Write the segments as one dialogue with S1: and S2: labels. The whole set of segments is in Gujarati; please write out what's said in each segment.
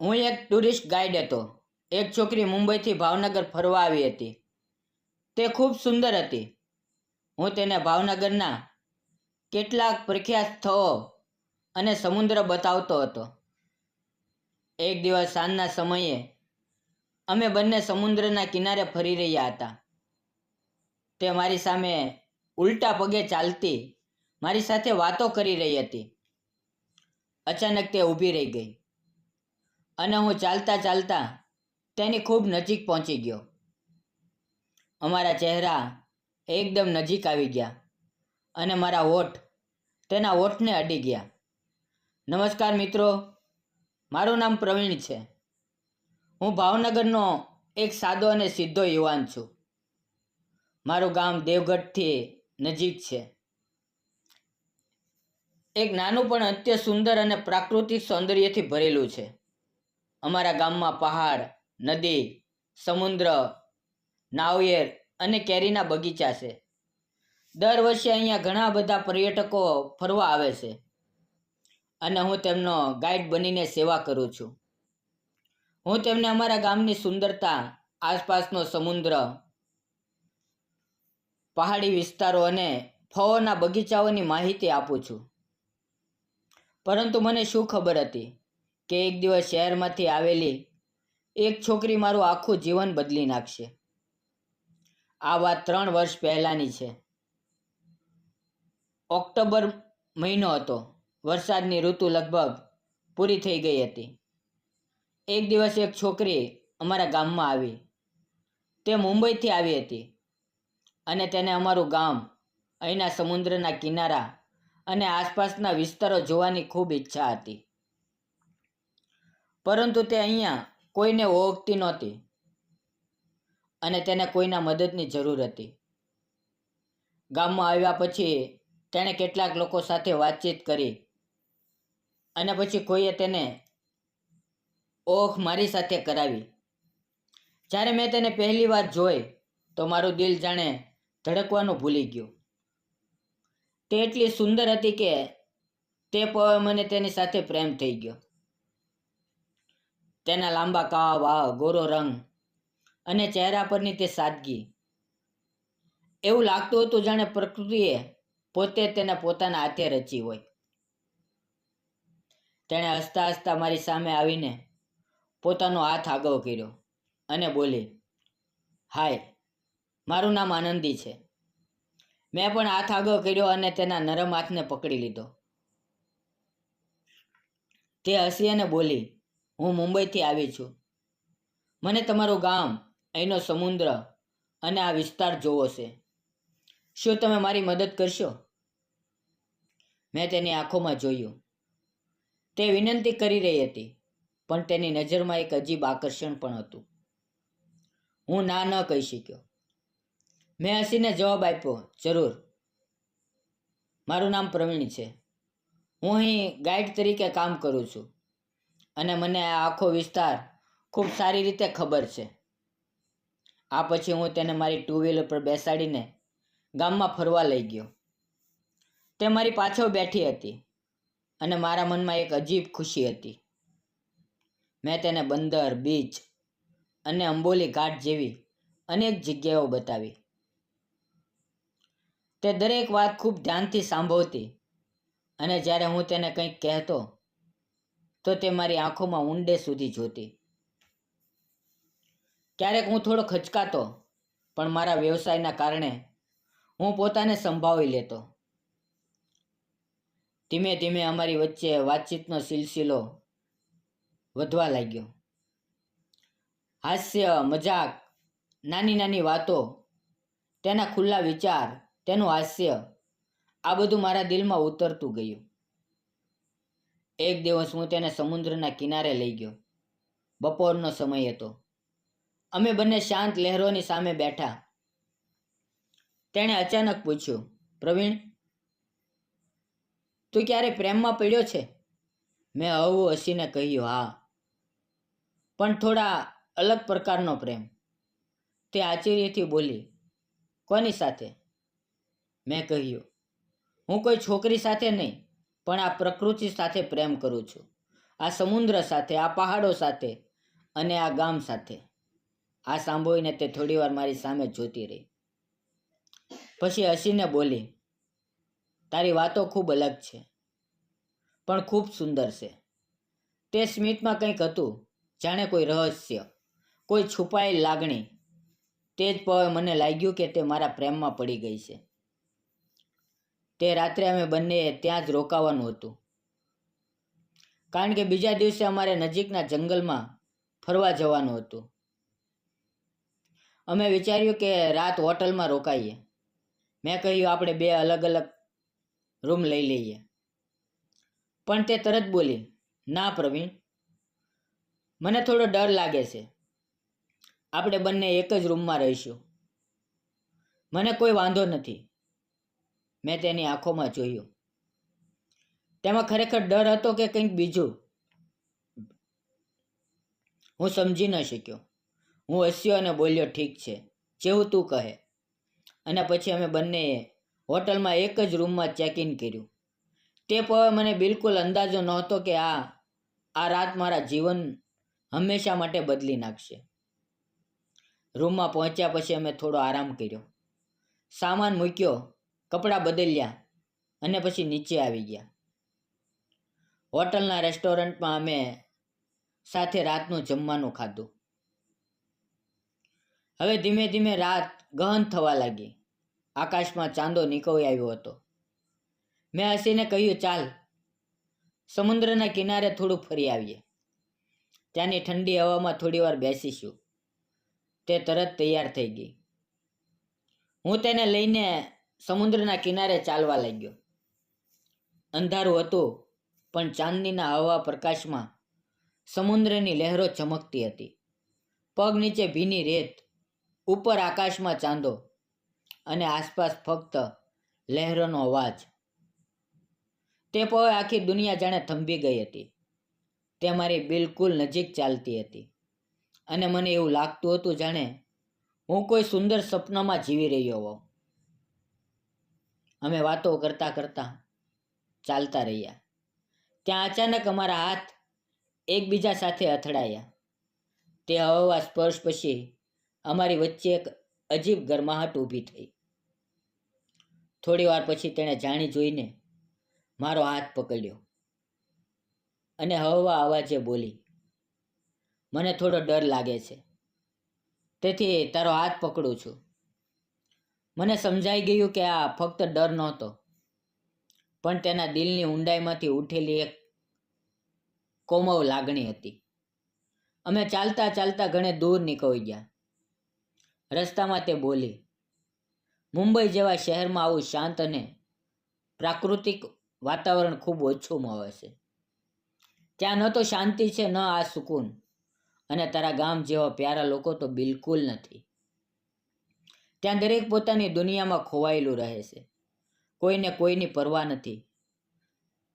S1: હું એક ટુરિસ્ટ ગાઈડ હતો. એક છોકરી મુંબઈથી ભાવનગર ફરવા આવી હતી. તે ખૂબ સુંદર હતી. હું તેને ભાવનગરના કેટલાક પ્રખ્યાત સ્થળો અને સમુદ્ર બતાવતો હતો. એક દિવસ સાંજના સમયે અમે બંને સમુદ્રના કિનારે ફરી રહ્યા હતા. તે મારી સામે ઉલટા પગે ચાલતી મારી સાથે વાતો કરી રહી હતી. અચાનક તે ઊભી રહી ગઈ. અને હું ચાલતા ચાલતા તેની ખૂબ નજીક પહોંચી ગયો. અમારા ચહેરા એકદમ નજીક આવી ગયા અને મારા હોઠ તેના હોઠને અડી ગયા. નમસ્કાર મિત્રો, મારું નામ પ્રવીણ છે. હું ભાવનગરનો એક સાદો અને સીધો યુવાન છું. મારું ગામ દેવગઢથી નજીક છે. એક નાનું પણ અત્ય સુંદર અને પ્રાકૃતિક સૌંદર્યથી ભરેલું છે. અમારા ગામમાં પહાડ, નદી, સમુદ્ર, નાળિયેર અને કેરીના બગીચા છે. દર વર્ષે અહીંયા ઘણા બધા પર્યટકો ફરવા આવે છે અને હું તેમનો ગાઈડ બનીને સેવા કરું છું. હું તેમને અમારા ગામની સુંદરતા, આસપાસનો સમુદ્ર, પહાડી વિસ્તારો અને ફળોના બગીચાઓની માહિતી આપું છું. પરંતુ મને શું ખબર હતી? કે એક દિવસ શહેરમાંથી આવેલી એક છોકરી મારું આખું જીવન બદલી નાખશે. આ વાત ત્રણ વર્ષ પહેલાંની છે. ઓક્ટોબર મહિનો હતો. વરસાદની ઋતુ લગભગ પૂરી થઈ ગઈ હતી. એક દિવસ એક છોકરી અમારા ગામમાં આવી. તે મુંબઈથી આવી હતી અને તેને અમારું ગામ, અહીંના સમુદ્રના કિનારા અને આસપાસના વિસ્તારો જોવાની ખૂબ ઈચ્છા હતી. પરંતુ તે અહીંયા કોઈને ઓળખતી નહોતી અને તેને કોઈના મદદની જરૂર હતી. ગામમાં આવ્યા પછી તેણે કેટલાક લોકો સાથે વાતચીત કરી અને પછી કોઈએ તેને ઓખ મારી સાથે કરાવી. જ્યારે મેં તેને પહેલી વાર જોઈ તો મારું દિલ જાણે ધડકવાનું ભૂલી ગયું. તે એટલી સુંદર હતી કે તે મને તેની સાથે પ્રેમ થઈ ગયો. તેના લાંબા કાવા ગોરો રંગ અને ચહેરા પરની તે સાદગી. એવું લાગતું હતું જાણે પ્રકૃતિએ પોતે તેને પોતાના હાથે રચી હોય. તેણે હસતા હસતા મારી સામે આવીને પોતાનો હાથ આગળ કર્યો અને બોલી, હાય, મારું નામ આનંદી છે. મેં પણ હાથ આગળ કર્યો અને તેના નરમ હાથને પકડી લીધો. તે હસી અને બોલી હું મુંબઈથી આવી છું. મને તમારું ગામ, અહીંનો સમુદ્ર અને આ વિસ્તાર જોવો છે. શું તમે મારી મદદ કરશો? મેં તેની આંખોમાં જોયું. તે વિનંતી કરી રહી હતી, પણ તેની નજરમાં એક અજીબ આકર્ષણ પણ હતું. હું ના ન કહી શક્યો. મેં હસીને જવાબ આપ્યો, જરૂર. મારું નામ પ્રવીણ છે. હું અહીં ગાઈડ તરીકે કામ કરું છું. અને મને આ આખો વિસ્તાર ખૂબ સારી રીતે ખબર છે. આ પછી હું તેને મારી ટુ વ્હીલર પર બેસાડીને ગામમાં ફરવા લઈ ગયો. તે મારી પાછળ બેઠી હતી અને મારા મનમાં એક અજીબ ખુશી હતી. મેં તેને બંદર બીચ અને અંબોલી ઘાટ જેવી અનેક જગ્યાઓ બતાવી. તે દરેક વાત ખૂબ ધ્યાનથી સાંભળતી અને જ્યારે હું તેને કંઈક કહેતો તો તે મારી આંખોમાં ઊંડે સુધી જોતી. ક્યારેક હું થોડો ખચકાતો, પણ મારા વ્યવસાયના કારણે હું પોતાને સંભાળી લેતો. ધીમે ધીમે અમારી વચ્ચે વાતચીતનો સિલસિલો વધવા લાગ્યો. હાસ્ય, મજાક, નાની નાની વાતો, તેના ખુલ્લા વિચાર, તેનું હાસ્ય, આ બધું મારા દિલમાં ઉતરતું ગયું. એક દિવસ હું તેને સમુદ્રના કિનારે લઈ ગયો. બપોરનો સમય હતો. અમે બંને શાંત લહેરોની સામે બેઠા. તેણે અચાનક પૂછ્યું, પ્રવીણ, તું ક્યારે પ્રેમમાં પડ્યો છે? મેં હવું હસીને કહ્યું, હા, પણ થોડા અલગ પ્રકારનો પ્રેમ. તે આશ્ચર્યથી બોલી, કોની સાથે? મેં કહ્યું, હું કોઈ છોકરી સાથે નહીં પણ આ પ્રકૃતિ સાથે પ્રેમ કરું છું. આ સમુદ્ર સાથે, આ પહાડો સાથે અને આ ગામ સાથે. આ સાંભળીને તે થોડીવાર મારી સામે જોતી રહી. પછી હસીને બોલી, તારી વાતો ખૂબ અલગ છે, પણ ખૂબ સુંદર છે. તે સ્મિતમાં કંઈક હતું, જાણે કોઈ રહસ્ય, કોઈ છુપાયેલ લાગણી. તે જ પવે મને લાગ્યું કે તે મારા પ્રેમમાં પડી ગઈ છે. તે રાત્રે અમે બંનેએ ત્યાં જ રોકાવાનું હતું. કારણ કે બીજા દિવસે અમારે નજીકના જંગલમાં ફરવા જવાનું હતું. અમે વિચાર્યું કે રાત હોટલમાં રોકાઈએ. મેં કહ્યું, આપણે બે અલગ અલગ રૂમ લઈ લઈએ. પણ તે તરત બોલી, ના પ્રવીણ, મને થોડો ડર લાગે છે. આપણે બંને એક જ રૂમમાં રહીશું. મને કોઈ વાંધો નથી. મેં તેની આંખોમાં જોયું. તેમાં ખરેખર ડર હતો કે કંઈક બીજું? હું સમજી ન શક્યો. હું હસ્યો અને બોલ્યો, ઠીક છે, જેવું તું કહે. અને પછી અમે બંનેએ હોટલમાં એક જ રૂમમાં ચેક ઇન કર્યું. તે પવે મને બિલકુલ અંદાજો નહોતો કે આ આ રાત મારા જીવન હંમેશા માટે બદલી નાખશે. રૂમમાં પહોંચ્યા પછી અમે થોડો આરામ કર્યો. સામાન મૂક્યો કપડાં બદલ્યા અને પછી નીચે આવી ગયા. હોટલના રેસ્ટોરન્ટમાં અમે સાથે રાતનું જમવાનું ખાધું. હવે ધીમે ધીમે રાત ગહન થવા લાગી. આકાશમાં ચાંદો નીકળી આવ્યો હતો. મેં હસીને કહ્યું, ચાલ, સમુદ્રના કિનારે થોડું ફરી આવીએ. ત્યાંની ઠંડી હવામાં થોડી વાર બેસીશું. તે તરત તૈયાર થઈ ગઈ. હું તેને લઈને સમુદ્રના કિનારે ચાલવા લાગ્યો. અંધારું હતું, પણ ચાંદનીના હવા પ્રકાશમાં સમુદ્રની લહેરો ચમકતી હતી. પગ નીચે ભીની રેત, ઉપર આકાશમાં ચાંદો અને આસપાસ ફક્ત લહેરોનો અવાજ. તે પવે આખી દુનિયા જાણે થંભી ગઈ હતી. તે મારી બિલકુલ નજીક ચાલતી હતી અને મને એવું લાગતું હતું જાણે હું કોઈ સુંદર સપનામાં જીવી રહ્યો હોઉં. અમે વાતો કરતાં કરતાં ચાલતા રહ્યા. ત્યાં અચાનક અમારા હાથ એકબીજા સાથે અથડાયા. તે હવા સ્પર્શ પછી અમારી વચ્ચે એક અજીબ ગરમાહટ ઊભી થઈ. થોડી વાર પછી તેણે જાણી જોઈને મારો હાથ પકડ્યો અને હવા અવાજે બોલી, મને થોડો ડર લાગે છે. તેથી તારો હાથ પકડું છું. મને સમજાઈ ગયું કે આ ફક્ત ડર નહોતો, પણ તેના દિલની ઊંડાઈમાંથી ઉઠેલી એક કોમવ લાગણી હતી. અમે ચાલતા ચાલતા ઘણે દૂર નીકળી ગયા. રસ્તામાં તે બોલી, મુંબઈ જેવા શહેરમાં આવું શાંત અને પ્રાકૃતિક વાતાવરણ ખૂબ ઓછું મળે છે. ત્યાં ન તો શાંતિ છે, ન આ સુકૂન. અને તારા ગામ જેવા પ્યારા લોકો તો બિલકુલ નથી. ત્યાં દરેક પોતાની દુનિયામાં ખોવાયેલું રહે છે. કોઈને કોઈની પરવા નથી.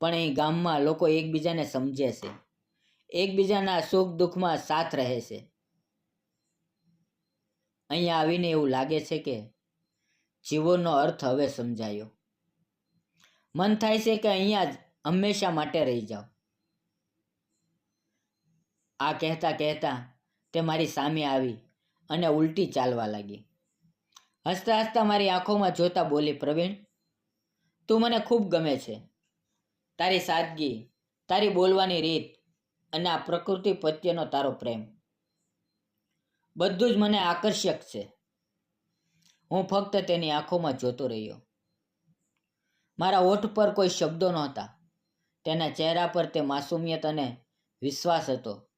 S1: પણ અહીં ગામમાં લોકો એકબીજાને સમજે છે. એકબીજાના સુખ દુઃખમાં સાથ રહે છે. અહીંયા આવીને એવું લાગે છે કે જીવનનો અર્થ હવે સમજાયો. મન થાય છે કે અહીંયા જ હંમેશા માટે રહી જાઓ. આ કહેતા કહેતા તે મારી સામે આવી અને ઉલટી ચાલવા લાગી. હસતા હસતા મારી આંખોમાં જોતા બોલી, પ્રવીણ, તું મને ખૂબ ગમે છે. તારી સાદગી, તારી બોલવાની રીત અને આ પ્રકૃતિ પ્રત્યેનો તારો પ્રેમ. બધું જ મને આકર્ષક છે. હું ફક્ત તેની આંખોમાં જોતો રહ્યો. મારા ઓઠ પર કોઈ શબ્દો નહોતા. તેના ચહેરા પર તે માસુમિયત અને વિશ્વાસ હતો,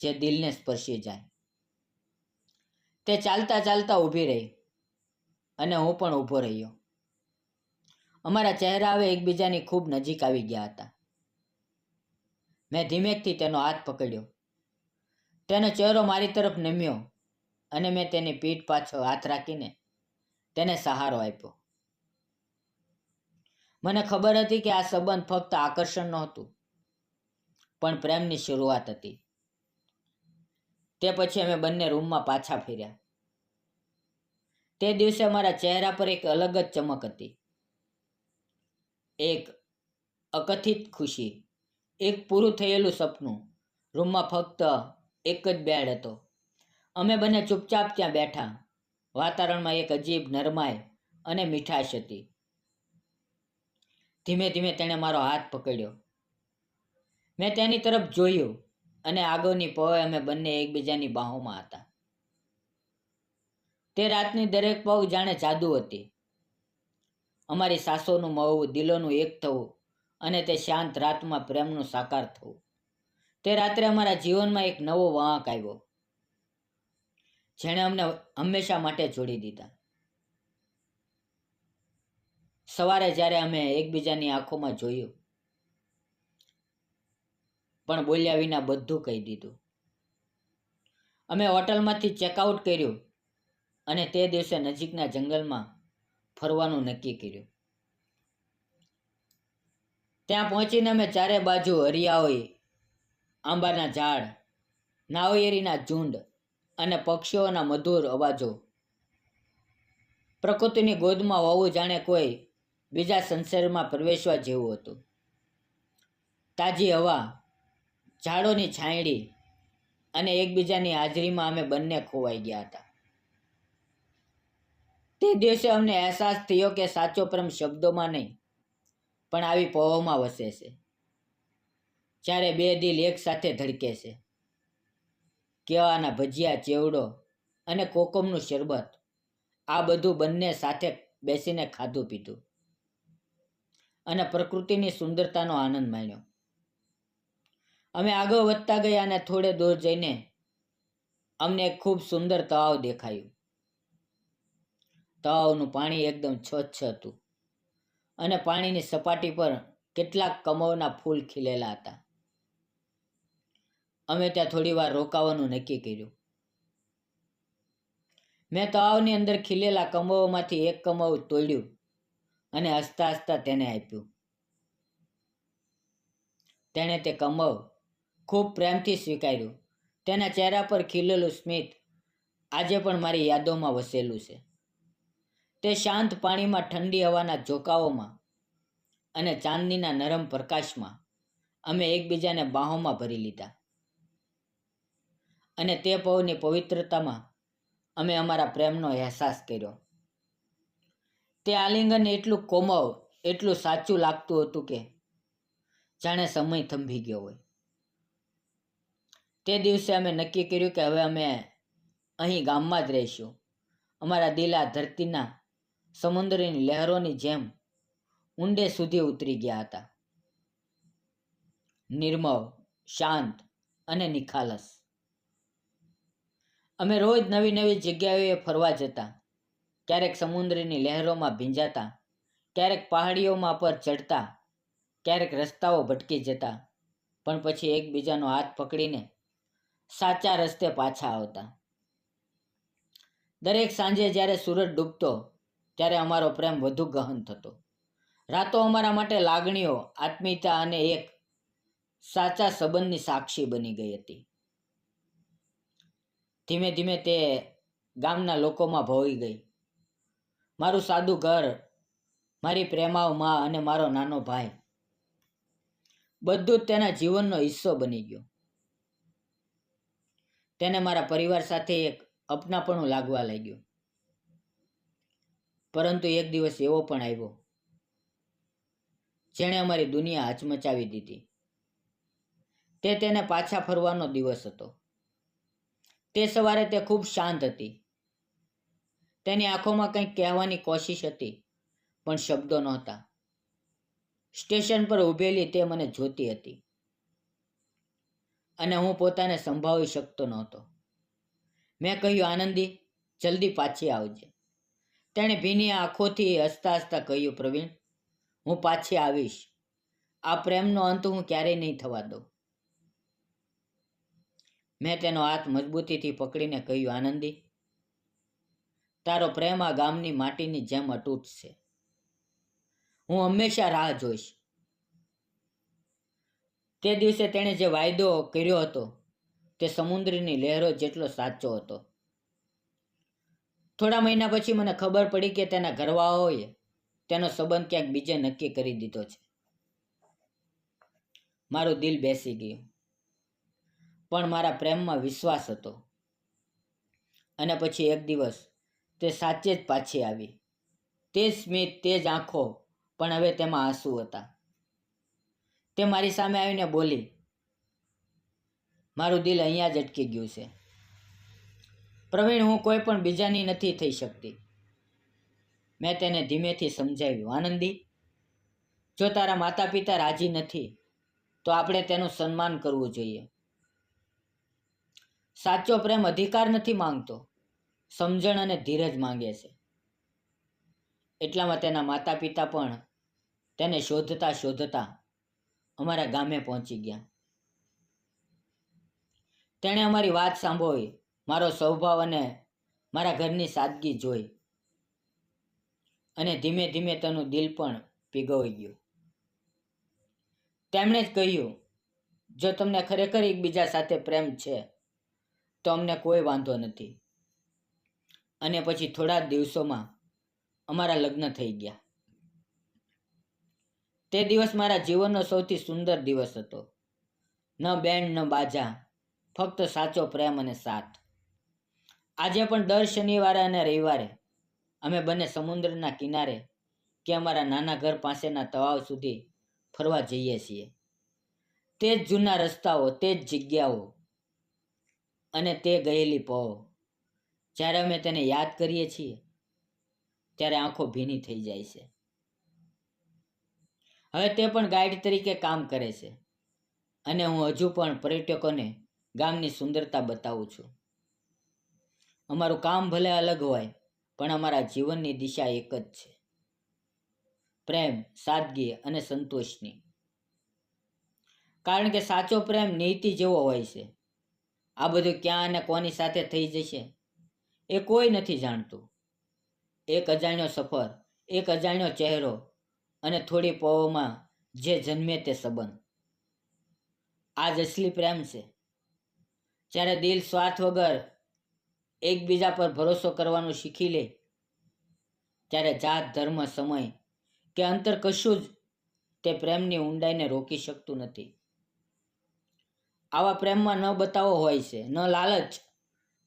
S1: જે દિલને સ્પર્શી જાય. તે ચાલતા ચાલતા ઊભી રહી. અને હું પણ ઊભો રહ્યો. અમારા ચહેરા હવે એકબીજાની ખૂબ નજીક આવી ગયા હતા. મેં ધીમેકથી તેનો હાથ પકડ્યો. તેનો ચહેરો મારી તરફ નમ્યો અને મેં તેની પીઠ પાછળ હાથ રાખીને તેને સહારો આપ્યો. મને ખબર હતી કે આ સંબંધ ફક્ત આકર્ષણ નહોતું, પણ પ્રેમની શરૂઆત હતી. તે પછી અમે બંને રૂમમાં પાછા ફર્યા. તે દિવસે મારા ચહેરા પર એક અલગ જ ચમક હતી. એક અકથિત ખુશી, એક પૂરું થયેલું સપનું. રૂમમાં ફક્ત એક જ બેડ હતો. અમે બંને ચૂપચાપ ત્યાં બેઠા. વાતાવરણમાં એક અજીબ નરમાઈ અને મીઠાશ હતી. ધીમે ધીમે તેણે મારો હાથ પકડ્યો. મેં તેની તરફ જોયું અને આગળની પહોળે અમે બંને એકબીજાની બાહોમાં હતા. તે રાતની દરેક પગ જાણે જાદુ હતી. અમારી સાસોનું મળવું દિલોનું એક થવું અને તે શાંત રાતમાં પ્રેમનું સાકાર થવું. તે રાત્રે અમારા જીવનમાં એક નવો વાંક આવ્યો, જેણે અમને હંમેશા માટે જોડી દીધા. સવારે જ્યારે અમે એકબીજાની આંખોમાં જોયું, પણ બોલ્યા વિના બધું કહી દીધું. અમે હોટલમાંથી ચેકઆઉટ કર્યું. અને તે દિવસે નજીકના જંગલમાં ફરવાનું નક્કી કર્યું. ત્યાં પહોંચીને અમે ચારે બાજુ હરિયાળી, આંબાના ઝાડ નાળિયેરીના ઝુંડ અને પક્ષીઓના મધુર અવાજો. પ્રકૃતિની ગોદમાં હોવું જાણે કોઈ બીજા સંસારમાં પ્રવેશવા જેવું હતું. તાજી હવા, ઝાડોની છાંયડી અને એકબીજાની હાજરીમાં અમે બંને ખોવાઈ ગયા હતા. તે દિવસે અમને અહેસાસ થયો કે સાચો પ્રેમ શબ્દોમાં નહીં, પણ આવી પહોમાં વસે છે. જ્યારે બે દિલ એક સાથે ધડકે છે. કેવાના ભજીયા, ચેવડો અને કોકમનું શરબત, આ બધું બંને સાથે બેસીને ખાધું પીધું અને પ્રકૃતિની સુંદરતાનો આનંદ માણ્યો. અમે આગળ વધતા ગયા અને થોડે દૂર જઈને અમને ખૂબ સુંદર તળાવ દેખાયું. તળાવનું પાણી એકદમ સ્વચ્છ હતું. અને પાણીની સપાટી પર કેટલાક કમળના ફૂલ ખીલેલા હતા. અમે ત્યાં થોડી વાર રોકાવાનું નક્કી કર્યું. મેં તળાવની અંદર ખીલેલા કમળોમાંથી એક કમળ તોડ્યું અને હસતા હસતા તેને આપ્યું. તેણે તે કમળ ખૂબ પ્રેમથી સ્વીકાર્યું. તેના ચહેરા પર ખીલેલું સ્મિત આજે પણ મારી યાદોમાં વસેલું છે. તે શાંત પાણીમાં ઠંડી હવાના ઝોકાઓમાં અને ચાંદનીના નરમ પ્રકાશમાં અમે એકબીજાને બાહોમાં ભરી લીધા. અને તે પવની પવિત્રતામાં અમે અમારા પ્રેમનો અહેસાસ કર્યો. તે આલિંગન એટલું કોમળ, એટલું સાચું લાગતું હતું કે જાણે સમય થંભી ગયો હોય. તે દિવસે અમે નક્કી કર્યું કે હવે અમે અહીં ગામમાં જ રહીશું. અમારા દિલ આ ધરતીના સમુદ્રની લહેરોની જેમ ઊંડે સુધી ઉતરી ગયા હતા. નિર્મળ, શાંત અને નિખાલસ. અમે રોજ નવી નવી જગ્યાઓએ ફરવા જતા. ક્યારેક સમુદ્રની લહેરોમાં ભીંજાતા. ક્યારેક પહાડીઓમાં પર ચડતા. ક્યારેક રસ્તાઓ ભટકી જતા. પણ પછી એકબીજાનો હાથ પકડીને સાચા રસ્તે પાછા આવતા. દરેક સાંજે જ્યારે સૂરજ ડૂબતો ત્યારે અમારો પ્રેમ વધુ ગહન થતો. રાતો અમારા માટે લાગણીઓ, આત્મીયતા અને એક સાચા સંબંધની સાક્ષી બની ગઈ હતી. ધીમે ધીમે તે ગામના લોકોમાં ભોવી ગઈ. મારું સાદું ઘર, મારી પ્રેમાવમાં અને મારો નાનો ભાઈ. બધું જ તેના જીવનનો હિસ્સો બની ગયો. તેને મારા પરિવાર સાથે એક અપનાપણું લાગવા લાગ્યું. પરંતુ એક દિવસ એવો પણ આવ્યો, જેણે અમારી દુનિયા હચમચાવી દીધી. તે તેને પાછા ફરવાનો દિવસ હતો. તે સવારે તે ખૂબ શાંત હતી. તેની આંખોમાં કંઈક કહેવાની કોશિશ હતી, પણ શબ્દો નહોતા. સ્ટેશન પર ઊભેલી તે મને જોતી હતી. અને હું પોતાને સંભાળી શકતો નહોતો. મેં કહ્યું, આનંદી, જલ્દી પાછી આવજે. તેણે ભીની આંખોથી હસતા હસતા કહ્યું, પ્રવીણ, હું પાછી આવીશ. આ પ્રેમનો અંત હું ક્યારેય નહીં થવા દઉં. મેં તેનો હાથ મજબૂતીથી પકડીને કહ્યું, આનંદી, તારો પ્રેમ આ ગામની માટીની જેમ અતૂટ છે. હું હંમેશા રાહ જોઈશ. તે દિવસે તેણે જે વાયદો કર્યો હતો તે સમુદ્રની લહેરો જેટલો સાચો હતો. થોડા મહિના પછી મને ખબર પડી કે તેના ઘરવાળાઓએ તેનો સંબંધ ક્યાંક બીજે નક્કી કરી દીધો છે. મારું દિલ બેસી ગયું. પણ મારા પ્રેમમાં વિશ્વાસ હતો. અને પછી એક દિવસ તે સાચે જ પાછી આવી. તે જ સ્મિત, તે જ આંખો, પણ હવે તેમાં આંસુ હતા. તે મારી સામે આવીને બોલી, મારું દિલ અહીંયા જ અટકી ગયું છે. પ્રવીણ હું કોઈ પણ બીજાની નથી થઈ શકતી. મેં તેને ધીમેથી સમજાવ્યું. આનંદી, જો તારા માતા પિતા રાજી નથી, તો આપણે તેનું સન્માન કરવું જોઈએ. સાચો પ્રેમ અધિકાર નથી માંગતો, સમજણ અને ધીરજ માંગે છે. એટલામાં તેના માતા પિતા પણ તેને શોધતા શોધતા અમારા ગામે પહોંચી ગયા. તેણે અમારી વાત સાંભળી. મારો સ્વભાવ અને મારા ઘરની સાદગી જોઈ. અને ધીમે ધીમે તેનું દિલ પણ પીગળી ગયું. તેમણે જ કહ્યું, જો તમને ખરેખર એકબીજા સાથે પ્રેમ છે, તો અમને કોઈ વાંધો નથી. અને પછી થોડા દિવસોમાં અમારા લગ્ન થઈ ગયા. તે દિવસ મારા જીવનનો સૌથી સુંદર દિવસ હતો. ન બેન્ડ ન બાજા, ફક્ત સાચો પ્રેમ અને સાથ. આજે પણ દર શનિવારે અને રવિવારે અમે બંને સમુદ્રના કિનારે કે અમારા નાના ઘર પાસેના તળાવ સુધી ફરવા જઈએ છીએ. તે જ જૂના રસ્તાઓ, તે જ જગ્યાઓ અને તે ગયેલી પહો જ્યારે અમે તેને યાદ કરીએ છીએ, ત્યારે આંખો ભીની થઈ જાય છે. હવે તે પણ ગાઈડ તરીકે કામ કરે છે અને હું હજુ પણ પર્યટકોને ગામની સુંદરતા બતાવું છું. અમારું કામ ભલે અલગ હોય, પણ અમારા જીવનની દિશા એક જ છે. પ્રેમ, સાદગી અને સંતોષની. કારણ કે સાચો પ્રેમ નીતિ જેવો હોય છે. આ બધું ક્યાં અને કોની સાથે થઈ જશે, એ કોઈ નથી જાણતું. એક અજાણ્યો સફર, એક અજાણ્યો ચહેરો અને થોડી પહોમાં જે જન્મે તે સંબંધ. આ જ અસલી પ્રેમ છે. જ્યારે દિલ સ્વાર્થ વગર એકબીજા પર ભરોસો કરવાનું શીખી લે, ત્યારે જાત, ધર્મ, સમય કે અંતર કશું જ તે પ્રેમની ઊંડાઈને રોકી શકતું નથી. આવા પ્રેમમાં ન બતાવો હોય છે, ન લાલચ,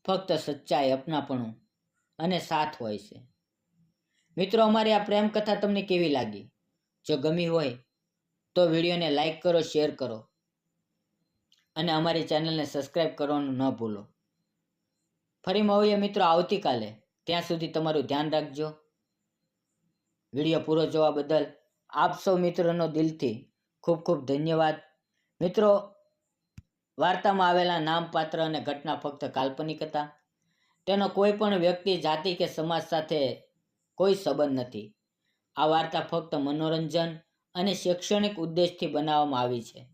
S1: ફક્ત સચ્ચાઈ, અપનાપણું અને સાથ હોય છે. મિત્રો, અમારી આ પ્રેમ કથા તમને કેવી લાગી? જો ગમી હોય તો વિડીયોને લાઈક કરો, શેર કરો અને અમારી ચેનલને સબસ્ક્રાઈબ કરવાનું ન ભૂલો. ફરી મળીએ મિત્રો આવતીકાલે ત્યાં સુધી તમારું ધ્યાન રાખજો. વીડિયો પૂરો જોવા બદલ આપ સૌ મિત્રોનો દિલથી ખૂબ ખૂબ ધન્યવાદ. મિત્રો, વાર્તામાં આવેલા નામ, પાત્ર અને ઘટના ફક્ત કાલ્પનિક હતા. તેનો કોઈ પણ વ્યક્તિ, જાતિ કે સમાજ સાથે કોઈ સંબંધ નથી. આ વાર્તા ફક્ત મનોરંજન અને શૈક્ષણિક ઉદ્દેશથી બનાવવામાં આવી છે.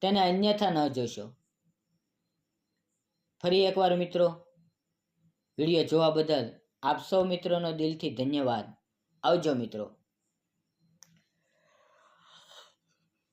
S1: તેને અન્યથા ન જોશો. ફરી એકવાર મિત્રો વીડિયો જોવા બદલ આપ સૌ મિત્રોનો દિલથી ધન્યવાદ. આવજો મિત્રો.